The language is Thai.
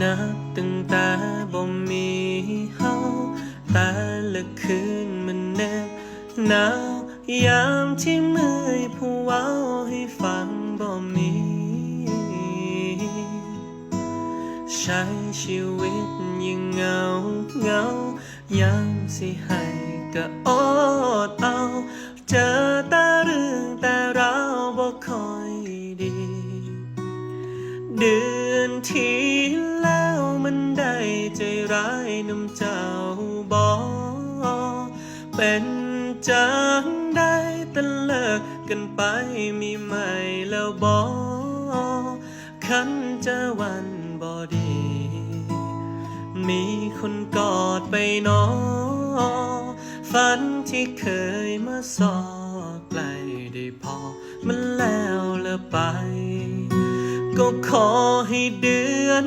นับตั้งแต่บ่มีเฮาแต่ละคืนมันแนบหนาวยามที่เมื่อยผู้เว้าให้ฟังบ่มี ใช้ชีวิตยังเหงาเหงายังสิให้ก็อดเอาเจอแต่เรื่องแต่ราบ่ค่อยดี เดือนที่ ใจร้ายน้ำเจ้าบอเป็นจังได้แต่เลิกกันไปมีใหม่แล้วบอคันจะวันบอดี มีคนกอดไปนอฝันที่เคยมาสอไกลได้พอมันแล้วละไป ก็ขอให้เดือน